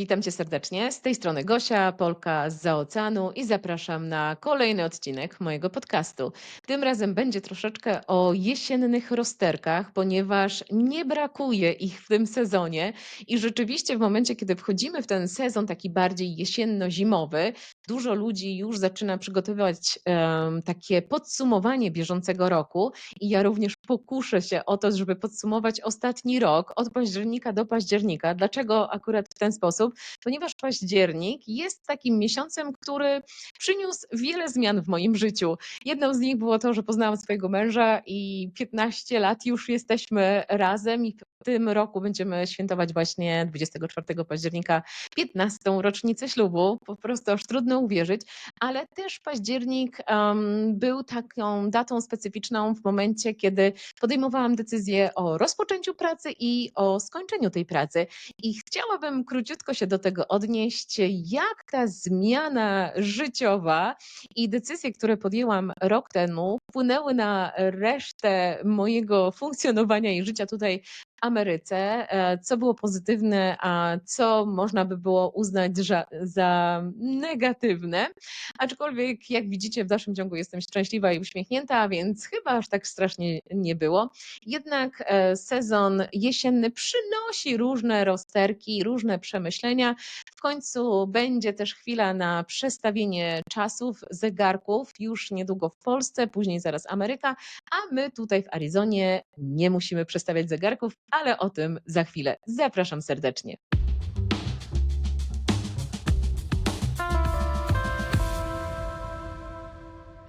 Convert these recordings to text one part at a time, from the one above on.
witam cię serdecznie. Z tej strony Gosia, Polka z oceanu i zapraszam na kolejny odcinek mojego podcastu. Tym razem będzie troszeczkę o jesiennych rozterkach, ponieważ nie brakuje ich w tym sezonie i rzeczywiście w momencie, kiedy wchodzimy w ten sezon taki bardziej jesienno-zimowy, dużo ludzi już zaczyna przygotowywać em, takie podsumowanie bieżącego roku i ja również pokuszę się o to, żeby podsumować ostatni rok od października do października. Dlaczego akurat w ten sposób? Ponieważ październik jest takim miesiącem, który przyniósł wiele zmian w moim życiu. Jedną z nich było to, że poznałam swojego męża i 15 lat już jesteśmy razem i w tym roku będziemy świętować właśnie 24 października 15. rocznicę ślubu. Po prostu aż trudno uwierzyć, ale też październik em, był taką datą specyficzną w momencie, kiedy podejmowałam decyzję o rozpoczęciu pracy i o skończeniu tej pracy. I chciałabym króciutko się do tego odnieść, jak ta zmiana życiowa i decyzje, które podjęłam rok temu, wpłynęły na resztę mojego funkcjonowania i życia tutaj Ameryce, e, co było pozytywne, a co można by było uznać za, negatywne. Aczkolwiek, jak widzicie, w dalszym ciągu jestem szczęśliwa i uśmiechnięta, więc chyba aż tak strasznie nie było. Jednak e, sezon jesienny przynosi różne rozterki, różne przemyślenia. W końcu będzie też chwila na przestawienie czasów, zegarków, już niedługo w Polsce, później zaraz Ameryka, a my tutaj w Arizonie nie musimy przestawiać zegarków, ale o tym za chwilę. Zapraszam serdecznie.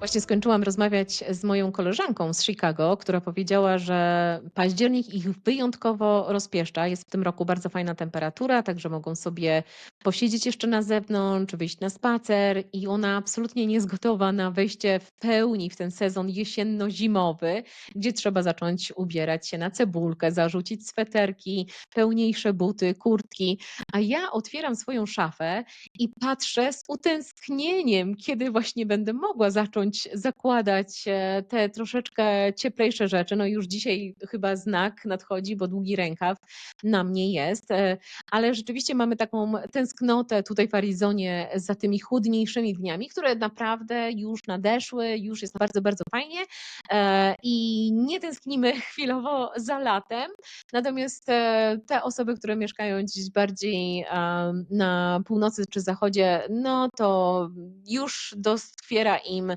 Właśnie skończyłam rozmawiać z moją koleżanką z Chicago, która powiedziała, że październik ich wyjątkowo rozpieszcza. Jest w tym roku bardzo fajna temperatura, także mogą sobie posiedzieć jeszcze na zewnątrz, wyjść na spacer i ona absolutnie nie jest gotowa na wejście w pełni w ten sezon jesienno-zimowy, gdzie trzeba zacząć ubierać się na cebulkę, zarzucić sweterki, pełniejsze buty, kurtki. A ja otwieram swoją szafę i patrzę z utęsknieniem, kiedy właśnie będę mogła zacząć zakładać e, te troszeczkę cieplejsze rzeczy. No już dzisiaj chyba znak nadchodzi, bo długi rękaw na mnie jest, e, ale rzeczywiście mamy taką tęsknotę tutaj w Arizonie za tymi chłodniejszymi dniami, które naprawdę już nadeszły, już jest bardzo, bardzo fajnie e, i nie tęsknimy chwilowo za latem. Natomiast te osoby, które mieszkają gdzieś bardziej na północy czy zachodzie, no to już doskwiera im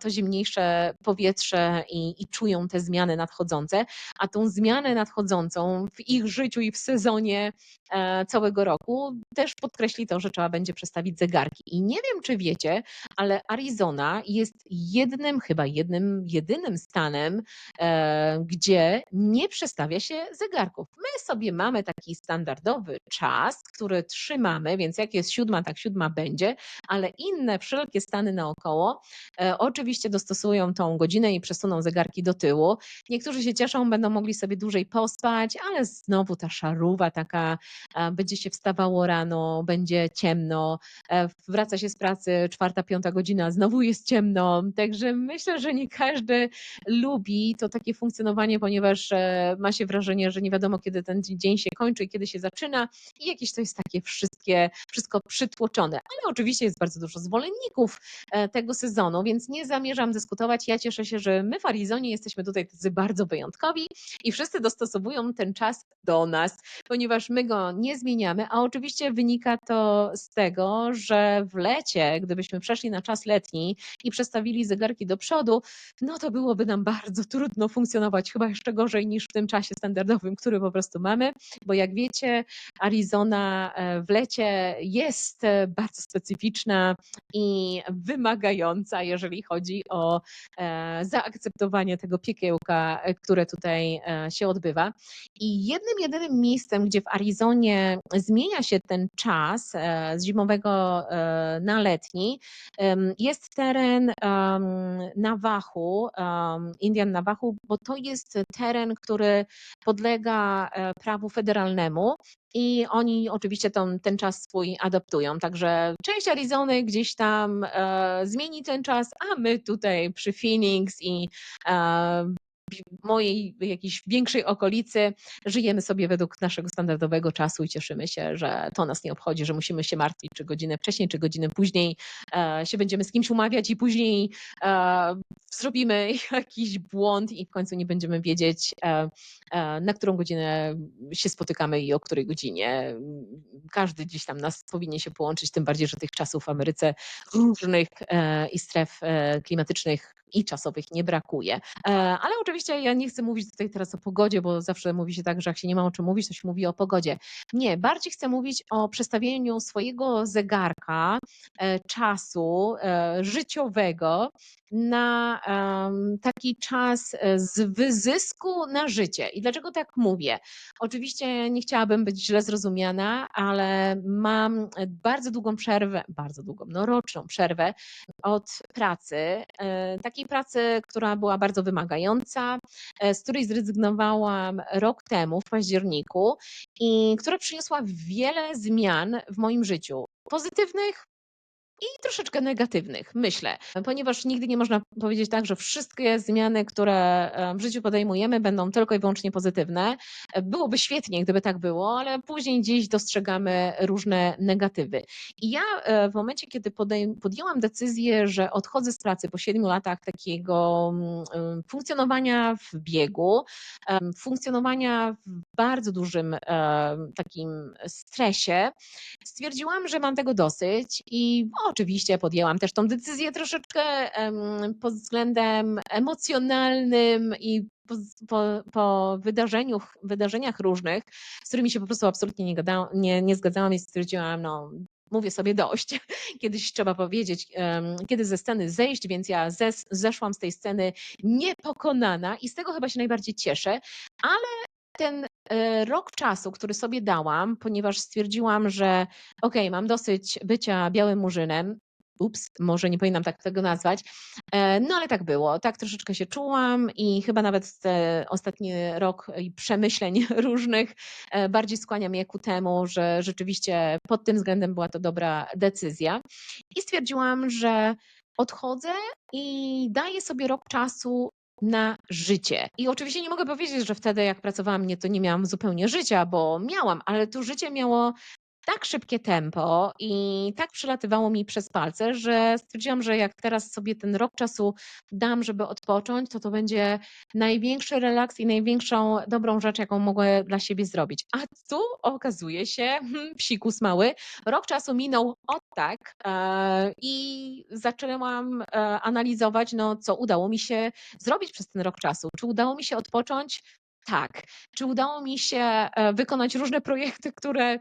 to zimniejsze powietrze i, i czują te zmiany nadchodzące, a tą zmianę nadchodzącą w ich życiu i w sezonie e, całego roku też podkreśli to, że trzeba będzie przestawić zegarki. I nie wiem, czy wiecie, ale Arizona jest jednym, chyba jednym, jedynym stanem, e, gdzie nie przestawia się zegarków. My sobie mamy taki standardowy czas, który trzymamy, więc jak jest siódma, tak siódma będzie, ale inne wszelkie stany naokoło e, oczywiście dostosują tą godzinę i przesuną zegarki do tyłu. Niektórzy się cieszą, będą mogli sobie dłużej pospać, ale znowu ta szaruwa taka, e, będzie się wstawało rano, będzie ciemno, e, wraca się z pracy czwarta, piąta godzina, znowu jest ciemno, także myślę, że nie każdy lubi to takie funkcjonowanie, ponieważ e, ma się wrażenie, że nie wiadomo kiedy ten dzień się kończy i kiedy się zaczyna. I jakieś to jest takie wszystkie, wszystko przytłoczone, ale oczywiście jest bardzo dużo zwolenników e, tego sezonu, więc nie zamierzam dyskutować. Ja cieszę się, że my w Arizonie jesteśmy tutaj tacy bardzo wyjątkowi i wszyscy dostosowują ten czas do nas, ponieważ my go nie zmieniamy, a oczywiście wynika to z tego, że w lecie, gdybyśmy przeszli na czas letni i przestawili zegarki do przodu, no to byłoby nam bardzo trudno funkcjonować, chyba jeszcze gorzej niż w tym czasie standardowym, który po prostu mamy, bo jak wiecie, Arizona e, w lecie jest e, bardzo specyficzna i wymagająca, jeżeli chodzi o e, zaakceptowanie tego piekiełka, e, które tutaj e, się odbywa. I jednym, jedynym miejscem, gdzie w Arizonie zmienia się ten czas z zimowego na letni, jest teren em, Indian Navajo, bo to jest teren, który podlega prawu federalnemu. I oni oczywiście tą, ten czas swój adaptują. Także część Arizony gdzieś tam e, zmieni ten czas, a my tutaj przy Phoenix i e, mojej jakiejś większej okolicy żyjemy sobie według naszego standardowego czasu i cieszymy się, że to nas nie obchodzi, że musimy się martwić, czy godzinę wcześniej, czy godzinę później e, się będziemy z kimś umawiać i później e, zrobimy jakiś błąd i w końcu nie będziemy wiedzieć, e, e, na którą godzinę się spotykamy i o której godzinie. Każdy gdzieś tam nas powinien się połączyć, tym bardziej, że tych czasów w Ameryce różnych e, i stref e, klimatycznych i czasowych nie brakuje. E, Ale oczywiście ja nie chcę mówić tutaj teraz o pogodzie, bo zawsze mówi się tak, że jak się nie ma o czym mówić, to się mówi o pogodzie. Nie, bardziej chcę mówić o przestawieniu swojego zegarka, e, czasu e, życiowego na taki czas z wyzysku na życie. I dlaczego tak mówię? Oczywiście nie chciałabym być źle zrozumiana, ale mam bardzo długą przerwę, bardzo długą, no roczną przerwę od pracy, e, takiej pracy, która była bardzo wymagająca, e, z której zrezygnowałam rok temu w październiku i która przyniosła wiele zmian w moim życiu. Pozytywnych i troszeczkę negatywnych, myślę, ponieważ nigdy nie można powiedzieć tak, że wszystkie zmiany, które e, w życiu podejmujemy, będą tylko i wyłącznie pozytywne. E, Byłoby świetnie, gdyby tak było, ale później gdzieś dostrzegamy różne negatywy. I ja e, w momencie, kiedy podjęłam decyzję, że odchodzę z pracy po siedmiu latach takiego mm, funkcjonowania w biegu, funkcjonowania w bardzo dużym em, takim stresie, stwierdziłam, że mam tego dosyć i oczywiście podjęłam też tą decyzję troszeczkę pod względem emocjonalnym i po, po, po wydarzeniu, wydarzeniach różnych, z którymi się po prostu absolutnie nie, gada, nie, nie zgadzałam i stwierdziłam, no mówię sobie dość. Kiedyś trzeba powiedzieć, kiedy ze sceny zejść, więc ja zes, zeszłam z tej sceny niepokonana i z tego chyba się najbardziej cieszę, ale ten e, rok czasu, który sobie dałam, ponieważ stwierdziłam, że okej, mam dosyć bycia białym murzynem. Ups, może nie powinnam tak tego nazwać. E, No ale tak było. Tak troszeczkę się czułam i chyba nawet ostatni rok i przemyśleń różnych e, bardziej skłania mnie ku temu, że rzeczywiście pod tym względem była to dobra decyzja. I stwierdziłam, że odchodzę i daję sobie rok czasu na życie. I oczywiście nie mogę powiedzieć, że wtedy jak pracowałam, nie, to nie miałam zupełnie życia, bo miałam, ale to życie miało tak szybkie tempo i tak przelatywało mi przez palce, że stwierdziłam, że jak teraz sobie ten rok czasu dam, żeby odpocząć, to to będzie największy relaks i największą dobrą rzecz, jaką mogę dla siebie zrobić. A tu okazuje się, hmm, psikus mały, rok czasu minął od tak e, i zaczęłam e, analizować, no co udało mi się zrobić przez ten rok czasu. Czy udało mi się odpocząć? Tak. Czy udało mi się e, wykonać różne projekty, które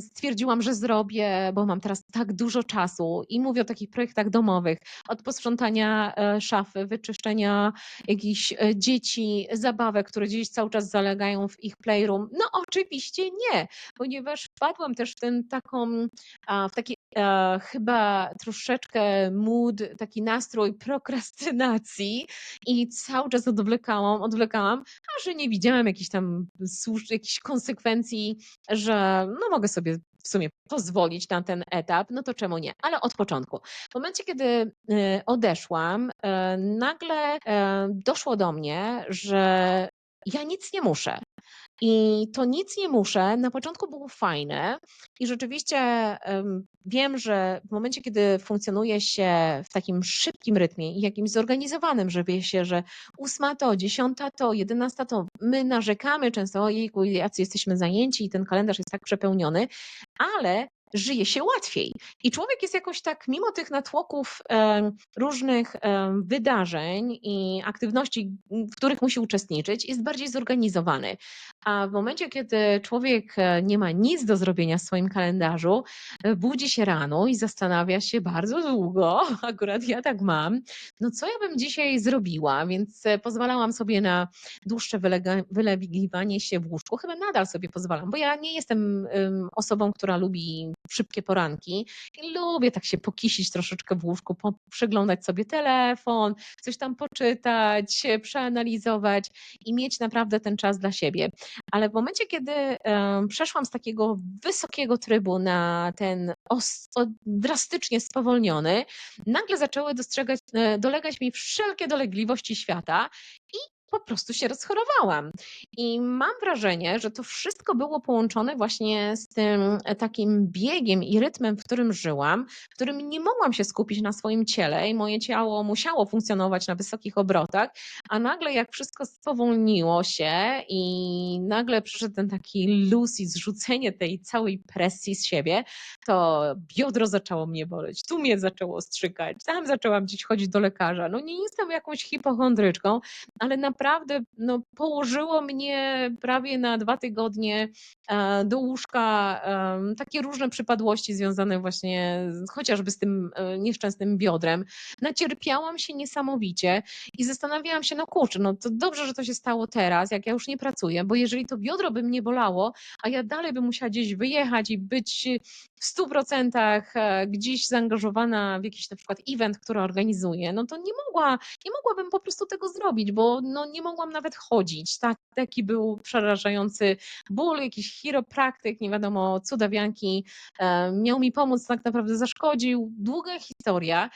stwierdziłam, że zrobię, bo mam teraz tak dużo czasu i mówię o takich projektach domowych, od posprzątania e, szafy, wyczyszczenia jakichś e, dzieci, zabawek, które gdzieś cały czas zalegają w ich playroom. No oczywiście nie, ponieważ wpadłam też w ten taką, w taki e, chyba troszeczkę mood, taki nastrój prokrastynacji i cały czas odwlekałam, odwlekałam, a że nie widziałam jakichś tam jakichś konsekwencji, że no mogę sobie w sumie pozwolić na ten etap, no to czemu nie? Ale od początku. W momencie, kiedy y, odeszłam, y, nagle y, doszło do mnie, że ja nic nie muszę. I to nic nie muszę. Na początku było fajne i rzeczywiście em, wiem, że w momencie, kiedy funkcjonuje się w takim szybkim rytmie i jakimś zorganizowanym, że wie się, że ósma to, dziesiąta to, jedenasta to, my narzekamy często, ojejku, jacy jesteśmy zajęci i ten kalendarz jest tak przepełniony, ale żyje się łatwiej. I człowiek jest jakoś tak, mimo tych natłoków różnych wydarzeń i aktywności, w których musi uczestniczyć, jest bardziej zorganizowany. A w momencie, kiedy człowiek e, nie ma nic do zrobienia w swoim kalendarzu, e, budzi się rano i zastanawia się bardzo długo, akurat ja tak mam, no co ja bym dzisiaj zrobiła, więc e, pozwalałam sobie na dłuższe wylegiwanie się w łóżku. Chyba nadal sobie pozwalam, bo ja nie jestem osobą, która lubi szybkie poranki i lubię tak się pokisić troszeczkę w łóżku, przeglądać sobie telefon, coś tam poczytać, przeanalizować i mieć naprawdę ten czas dla siebie. Ale w momencie, kiedy em, przeszłam z takiego wysokiego trybu na ten os- drastycznie spowolniony, nagle zaczęły dostrzegać, e, dolegać mi wszelkie dolegliwości świata i po prostu się rozchorowałam. I mam wrażenie, że to wszystko było połączone właśnie z tym e, takim biegiem i rytmem, w którym żyłam, w którym nie mogłam się skupić na swoim ciele i moje ciało musiało funkcjonować na wysokich obrotach, a nagle jak wszystko spowolniło się i nagle przyszedł ten taki luz i zrzucenie tej całej presji z siebie, to biodro zaczęło mnie boleć, tu mnie zaczęło strzykać, tam zaczęłam gdzieś chodzić do lekarza. No nie jestem jakąś hipochondryczką, ale naprawdę no, położyło mnie prawie na dwa tygodnie e, do łóżka e, takie różne przypadłości związane właśnie chociażby z tym e, nieszczęsnym biodrem. Nacierpiałam się niesamowicie i zastanawiałam się, no kurczę, no to dobrze, że to się stało teraz, jak ja już nie pracuję, bo jeżeli to biodro by mnie bolało, a ja dalej bym musiała gdzieś wyjechać i być w stu procentach gdzieś zaangażowana w jakiś na przykład event, który organizuję, no to nie mogła, nie mogłabym po prostu tego zrobić, bo no nie mogłam nawet chodzić. Tak, taki był przerażający ból, jakiś chiropraktyk, nie wiadomo, cudawianki e, miał mi pomóc, tak naprawdę zaszkodził. Długa historia,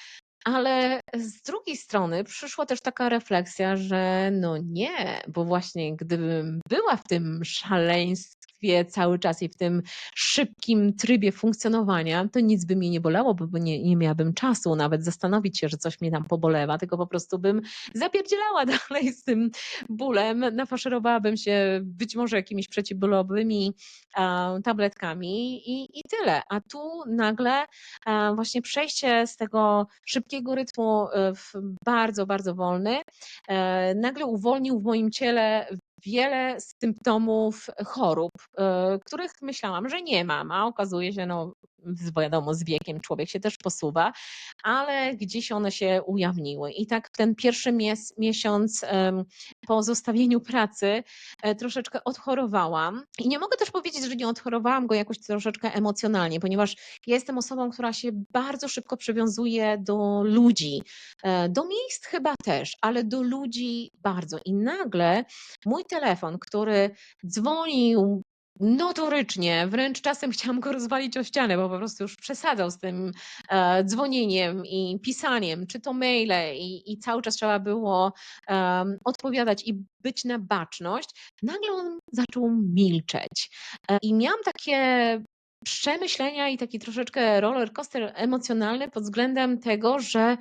ale z drugiej strony przyszła też taka refleksja, że no nie, bo właśnie gdybym była w tym szaleństwie cały czas i w tym szybkim trybie funkcjonowania, to nic by mnie nie bolało, bo nie, nie miałabym czasu nawet zastanowić się, że coś mnie tam pobolewa, tylko po prostu bym zapierdzielała dalej z tym bólem, nafaszerowałabym się być może jakimiś przeciwbólowymi tabletkami i, i tyle. A tu nagle właśnie przejście z tego szybkiego rytmu e, w bardzo, bardzo wolny e, nagle uwolnił w moim ciele wiele symptomów chorób, e, których myślałam, że nie mam, a okazuje się, no wiadomo, z wiekiem człowiek się też posuwa, ale gdzieś one się ujawniły. I tak ten pierwszy mies miesiąc po zostawieniu pracy e, troszeczkę odchorowałam. I nie mogę też powiedzieć, że nie odchorowałam go jakoś troszeczkę emocjonalnie, ponieważ ja jestem osobą, która się bardzo szybko przywiązuje do ludzi, e, do miejsc chyba też, ale do ludzi bardzo. I nagle mój telefon, który dzwonił notorycznie, wręcz czasem chciałam go rozwalić o ścianę, bo po prostu już przesadzał z tym e, dzwonieniem i pisaniem, czy to maile i, i cały czas trzeba było odpowiadać i być na baczność. Nagle on zaczął milczeć. E, I miałam takie przemyślenia i taki troszeczkę roller coaster emocjonalny pod względem tego, że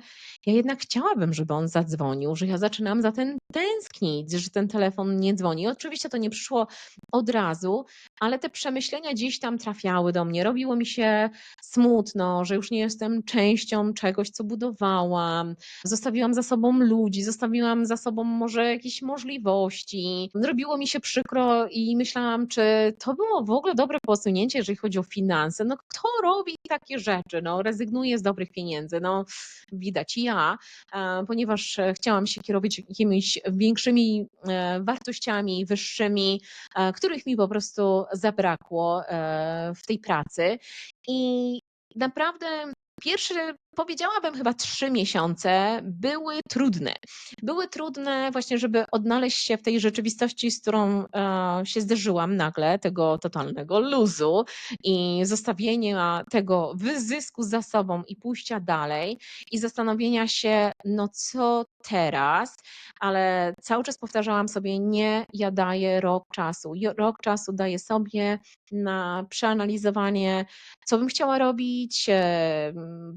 ja jednak chciałabym, żeby on zadzwonił, że ja zaczynam za ten tęsknić, że ten telefon nie dzwoni. Oczywiście to nie przyszło od razu, ale te przemyślenia gdzieś tam trafiały do mnie. Robiło mi się smutno, że już nie jestem częścią czegoś, co budowałam. Zostawiłam za sobą ludzi, zostawiłam za sobą może jakieś możliwości. Robiło mi się przykro i myślałam, czy to było w ogóle dobre posunięcie, jeżeli chodzi o finanse. No kto robi takie rzeczy? No rezygnuje z dobrych pieniędzy. No widać ja, e, ponieważ chciałam się kierować jakimiś większymi e, wartościami, wyższymi, e, których mi po prostu zabrakło w tej pracy. I naprawdę Pierwsze, powiedziałabym chyba trzy miesiące były trudne. Były trudne właśnie, żeby odnaleźć się w tej rzeczywistości, z którą e, się zderzyłam nagle, tego totalnego luzu i zostawienia tego wyzysku za sobą i pójścia dalej i zastanowienia się, no co teraz, ale cały czas powtarzałam sobie, nie, ja daję rok czasu. Rok czasu daję sobie na przeanalizowanie, co bym chciała robić,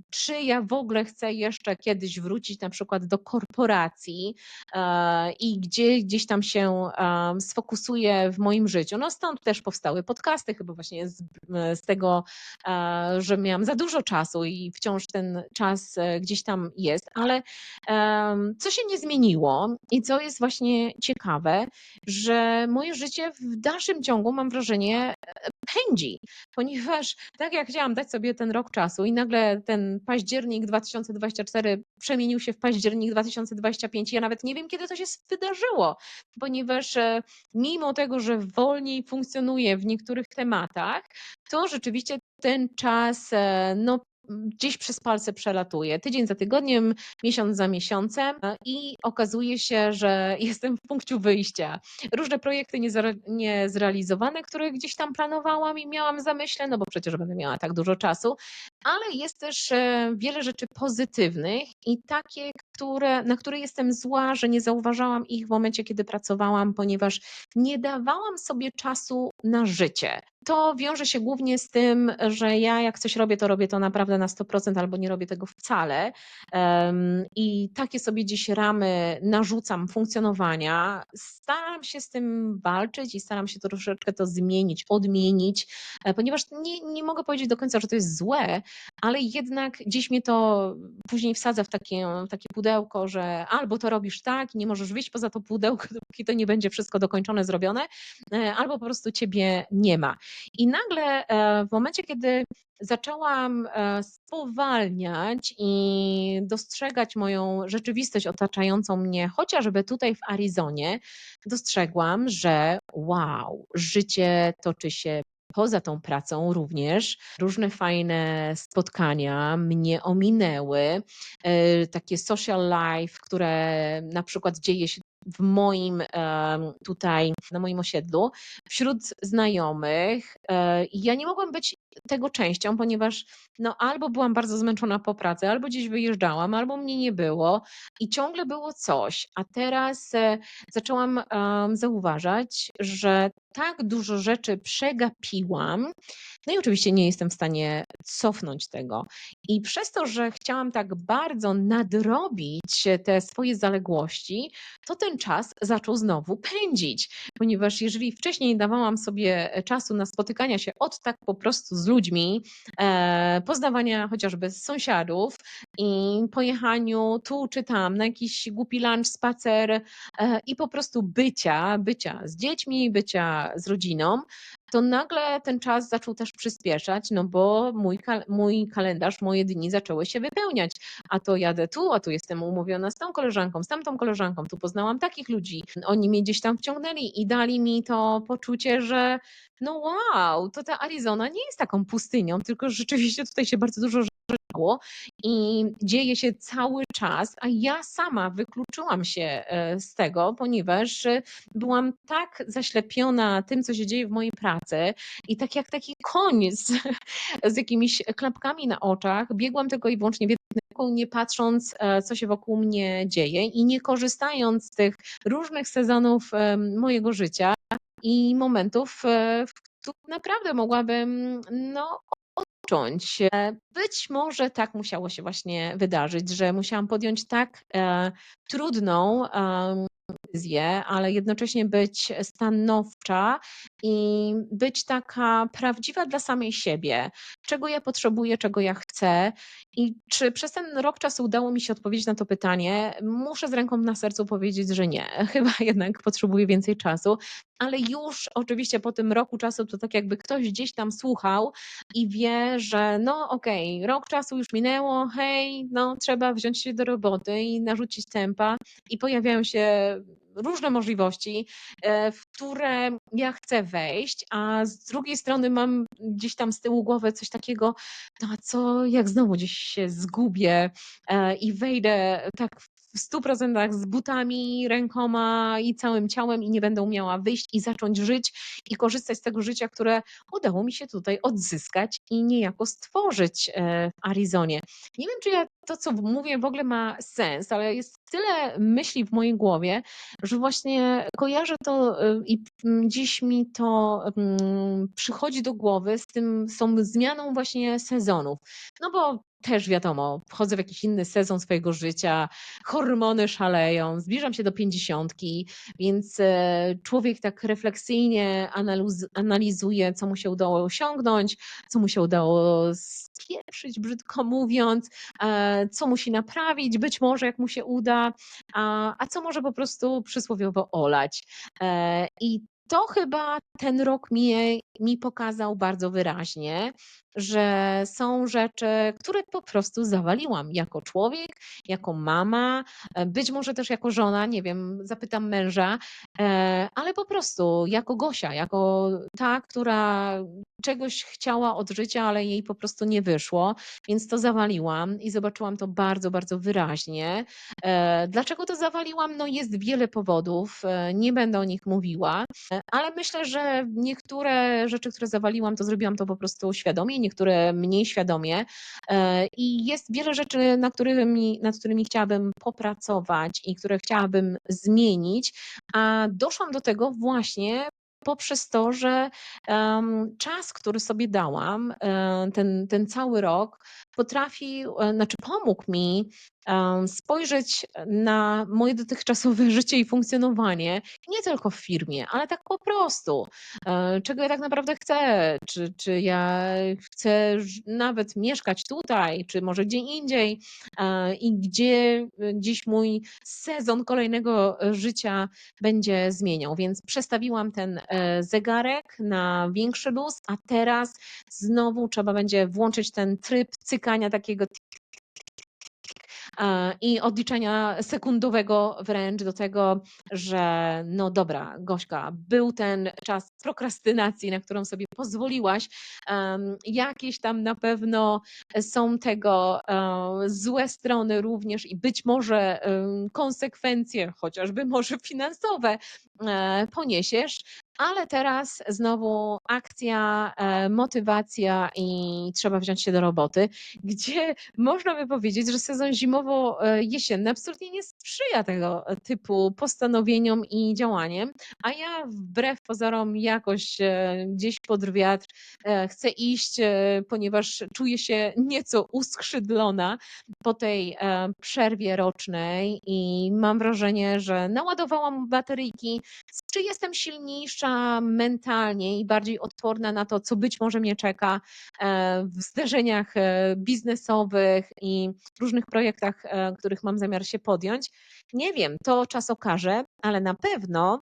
czy ja w ogóle chcę jeszcze kiedyś wrócić na przykład do korporacji e, i gdzie gdzieś tam się sfokusuję w moim życiu. No stąd też powstały podcasty, chyba właśnie z, z tego, e, że miałam za dużo czasu i wciąż ten czas e, gdzieś tam jest, ale co się nie zmieniło i co jest właśnie ciekawe, że moje życie w dalszym ciągu mam wrażenie pędzi, ponieważ tak jak chciałam dać sobie ten rok czasu i nagle ten październik 2024 przemienił się w październik 2025. Ja nawet nie wiem, kiedy to się wydarzyło, ponieważ e, mimo tego, że wolniej funkcjonuje w niektórych tematach, to rzeczywiście ten czas e, no, gdzieś przez palce przelatuje. Tydzień za tygodniem, miesiąc za miesiącem i okazuje się, że jestem w punkcie wyjścia. Różne projekty niezrealizowane, które gdzieś tam planowałam i miałam zamyśle, no bo przecież będę miała tak dużo czasu, ale jest też e, wiele rzeczy pozytywnych i takie, które, na które jestem zła, że nie zauważałam ich w momencie, kiedy pracowałam, ponieważ nie dawałam sobie czasu na życie. To wiąże się głównie z tym, że ja jak coś robię, to robię to naprawdę na 100% albo nie robię tego wcale. Um, I takie sobie dziś ramy narzucam funkcjonowania. Staram się z tym walczyć i staram się troszeczkę to zmienić, odmienić, e, ponieważ nie, nie mogę powiedzieć do końca, że to jest złe, ale jednak gdzieś mnie to później wsadza w takie, takie pudełko, że albo to robisz tak i nie możesz wyjść poza to pudełko, dopóki to nie będzie wszystko dokończone, zrobione, e, albo po prostu ciebie nie ma. I nagle e, w momencie, kiedy zaczęłam e, spowalniać i dostrzegać moją rzeczywistość otaczającą mnie, chociażby tutaj w Arizonie, dostrzegłam, że wow, życie toczy się poza tą pracą również różne fajne spotkania mnie ominęły. E, takie social life, które na przykład dzieje się w moim tutaj, na moim osiedlu, wśród znajomych. E, ja nie mogłam być tego częścią, ponieważ no, albo byłam bardzo zmęczona po pracy, albo gdzieś wyjeżdżałam, albo mnie nie było i ciągle było coś. A teraz e, zaczęłam zauważać, że tak dużo rzeczy przegapiłam, no i oczywiście nie jestem w stanie cofnąć tego. I przez to, że chciałam tak bardzo nadrobić te swoje zaległości, to ten czas zaczął znowu pędzić. Ponieważ jeżeli wcześniej dawałam sobie czasu na spotykania się od tak po prostu z ludźmi, e, poznawania chociażby sąsiadów i pojechaniu tu czy tam na jakiś głupi lunch, spacer e, i po prostu bycia, bycia z dziećmi, bycia z rodziną, to nagle ten czas zaczął też przyspieszać, no bo mój, mój kalendarz, moje dni zaczęły się wypełniać. A to jadę tu, a tu jestem umówiona z tą koleżanką, z tamtą koleżanką, tu poznałam takich ludzi. Oni mnie gdzieś tam wciągnęli i dali mi to poczucie, że no wow, to ta Arizona nie jest taką pustynią, tylko rzeczywiście tutaj się bardzo dużo i dzieje się cały czas, a ja sama wykluczyłam się e, z tego, ponieważ e, byłam tak zaślepiona tym, co się dzieje w mojej pracy i tak jak taki koń z, jakimiś klapkami na oczach, biegłam tylko i wyłącznie w nie patrząc, e, co się wokół mnie dzieje i nie korzystając z tych różnych sezonów mojego życia i momentów, w których naprawdę mogłabym no, zacząć. Być może tak musiało się właśnie wydarzyć, że musiałam podjąć tak e, trudną decyzję, ale jednocześnie być stanowcza i być taka prawdziwa dla samej siebie, czego ja potrzebuję, czego ja chcę. I czy przez ten rok czasu udało mi się odpowiedzieć na to pytanie? Muszę z ręką na sercu powiedzieć, że nie. Chyba jednak potrzebuję więcej czasu, ale już oczywiście po tym roku czasu to tak jakby ktoś gdzieś tam słuchał i wie, że no okej, okay, rok czasu już minęło, hej, no trzeba wziąć się do roboty i narzucić tempa. I pojawiają się różne możliwości, e, w które ja chcę wejść, a z drugiej strony mam gdzieś tam z tyłu głowy coś takiego, no a co jak znowu gdzieś się zgubię e, i wejdę tak w stu procentach z butami, rękoma i całym ciałem i nie będę umiała wyjść i zacząć żyć i korzystać z tego życia, które udało mi się tutaj odzyskać i niejako stworzyć e, w Arizonie. Nie wiem, czy ja to, co mówię, w ogóle ma sens, ale jest tyle myśli w mojej głowie, że właśnie kojarzę to e, i dziś mi to przychodzi do głowy z tym, z tą zmianą właśnie sezonów. No bo też wiadomo, wchodzę w jakiś inny sezon swojego życia, hormony szaleją, zbliżam się do pięćdziesiątki, więc e, człowiek tak refleksyjnie analizuje, co mu się udało osiągnąć, co mu się udało spieprzyć, brzydko mówiąc, e, co musi naprawić, być może jak mu się uda, a, co może po prostu przysłowiowo olać. E, I to chyba ten rok mi, mi pokazał bardzo wyraźnie, że są rzeczy, które po prostu zawaliłam jako człowiek, jako mama, e, być może też jako żona, nie wiem, zapytam męża, e, ale po prostu jako Gosia, jako ta, która czegoś chciała od życia, ale jej po prostu nie wyszło, więc to zawaliłam i zobaczyłam to bardzo, bardzo wyraźnie. E, dlaczego to zawaliłam? No jest wiele powodów, nie będę o nich mówiła, ale myślę, że niektóre rzeczy, które zawaliłam, to zrobiłam to po prostu świadomie, niektóre mniej świadomie. E, I jest wiele rzeczy, na którymi, nad którymi chciałabym popracować i które chciałabym zmienić, a doszłam do tego właśnie poprzez to, że um, czas, który sobie dałam, um, ten, ten cały rok, potrafił, e, znaczy pomógł mi spojrzeć na moje dotychczasowe życie i funkcjonowanie, nie tylko w firmie, ale tak po prostu. E, czego ja tak naprawdę chcę? Czy, czy ja chcę nawet mieszkać tutaj, czy może gdzie indziej e, i gdzie dziś mój sezon kolejnego życia będzie zmieniał. Więc przestawiłam ten zegarek na większy luz, a teraz znowu trzeba będzie włączyć ten tryb cykania takiego i odliczenia sekundowego wręcz do tego, że no dobra, Gośka, był ten czas prokrastynacji, na którą sobie pozwoliłaś. Jakieś tam na pewno są tego złe strony również i być może konsekwencje, chociażby może finansowe, e, poniesiesz, ale teraz znowu akcja, e, motywacja i trzeba wziąć się do roboty, gdzie można by powiedzieć, że sezon zimowo-jesienny absolutnie nie sprzyja tego typu postanowieniom i działaniem, a ja wbrew pozorom jakoś e, gdzieś pod wiatr e, chcę iść, ponieważ czuję się nieco uskrzydlona po tej przerwie rocznej i mam wrażenie, że naładowałam bateryjki, czy jestem silniejsza, mentalnie i bardziej odporna na to, co być może mnie czeka e, w zderzeniach e, biznesowych i różnych projektach, e, których mam zamiar się podjąć. Nie wiem, to czas okaże, ale na pewno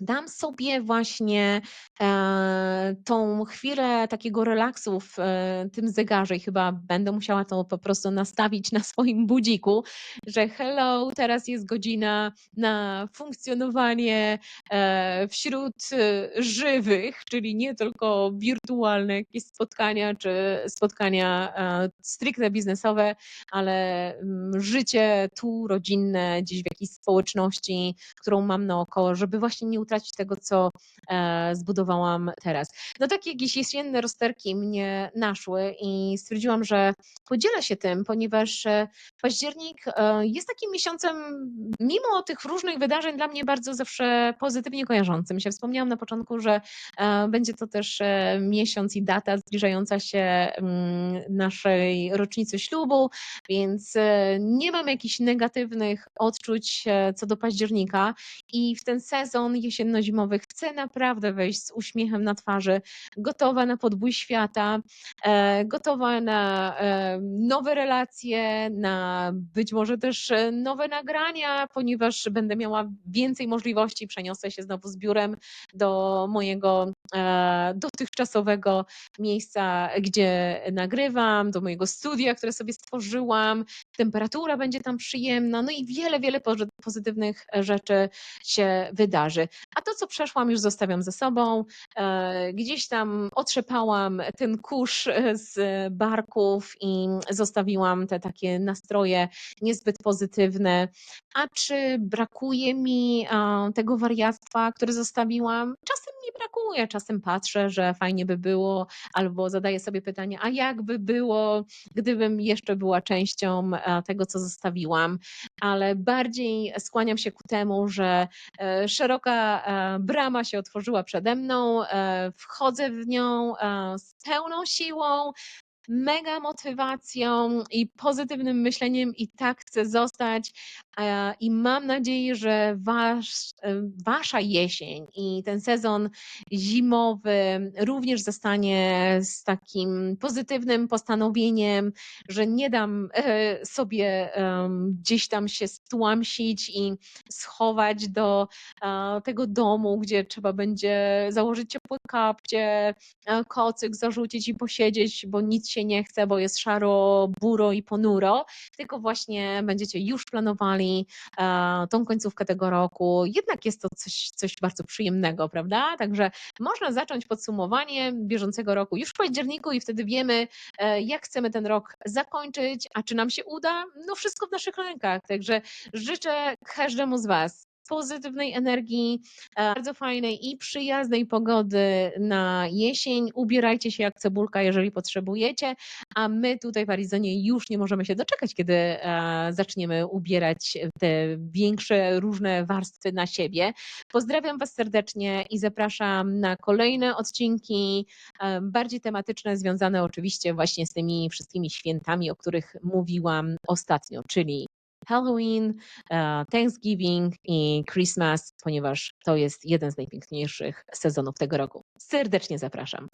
dam sobie właśnie e, tą chwilę takiego relaksu w e, tym zegarze i chyba będę musiała to po prostu nastawić na swoim budziku, że hello, teraz jest godzina na funkcjonowanie e, wśród e, żywych, czyli nie tylko wirtualne jakieś spotkania czy spotkania e, stricte biznesowe, ale mm, życie tu rodzinne, gdzieś w jakiejś społeczności, którą mam naokoło, żeby właśnie nie utracić tego, co e, zbudowałam teraz. No takie jakieś jesienne rozterki mnie naszły i stwierdziłam, że podzielę się tym, ponieważ e, październik e, jest takim miesiącem, mimo tych różnych wydarzeń, dla mnie bardzo zawsze pozytywnie kojarzącym się. Wspomniałam na początku, że będzie to też miesiąc i data zbliżająca się mm, naszej rocznicy ślubu, więc nie mam jakichś negatywnych odczuć co do października i w ten sezon jesienno-zimowy chcę naprawdę wejść z uśmiechem na twarzy, gotowa na podbój świata, e, gotowa na e, nowe relacje, na być może też e, nowe nagrania, ponieważ będę miała więcej możliwości, przeniosę się znowu z biurem do mojego dotychczasowego miejsca, gdzie nagrywam, do mojego studia, które sobie stworzyłam, temperatura będzie tam przyjemna, no i wiele, wiele pozytywnych rzeczy się wydarzy. A to, co przeszłam, już zostawiam ze sobą. E, gdzieś tam otrzepałam ten kurz e, z barków i zostawiłam te takie nastroje niezbyt pozytywne. A czy brakuje mi tego wariactwa, które zostawiłam? Czasem brakuje, czasem patrzę, że fajnie by było, albo zadaję sobie pytanie, a jakby było, gdybym jeszcze była częścią e, tego, co zostawiłam, ale bardziej skłaniam się ku temu, że szeroka E, brama się otworzyła przede mną, e, wchodzę w nią e, z pełną siłą, mega motywacją i pozytywnym myśleniem i tak chcę zostać. I mam nadzieję, że wasz, wasza jesień i ten sezon zimowy również zostanie z takim pozytywnym postanowieniem, że nie dam sobie gdzieś tam się stłamsić i schować do tego domu, gdzie trzeba będzie założyć ciepłe kapcie, kocyk zarzucić i posiedzieć, bo nic się nie chce, bo jest szaro, buro i ponuro, tylko właśnie będziecie już planowali e, tą końcówkę tego roku. Jednak jest to coś, coś bardzo przyjemnego, prawda? Także można zacząć podsumowanie bieżącego roku już w październiku i wtedy wiemy, e, jak chcemy ten rok zakończyć, a czy nam się uda? No wszystko w naszych rękach. Także życzę każdemu z Was pozytywnej energii, e, bardzo fajnej i przyjaznej pogody na jesień. Ubierajcie się jak cebulka, jeżeli potrzebujecie, a my tutaj w Arizonie już nie możemy się doczekać, kiedy e, zaczniemy ubierać te większe różne warstwy na siebie. Pozdrawiam Was serdecznie i zapraszam na kolejne odcinki, e, bardziej tematyczne, związane oczywiście właśnie z tymi wszystkimi świętami, o których mówiłam ostatnio, czyli Halloween, e, Thanksgiving i Christmas, ponieważ to jest jeden z najpiękniejszych sezonów tego roku. Serdecznie zapraszam.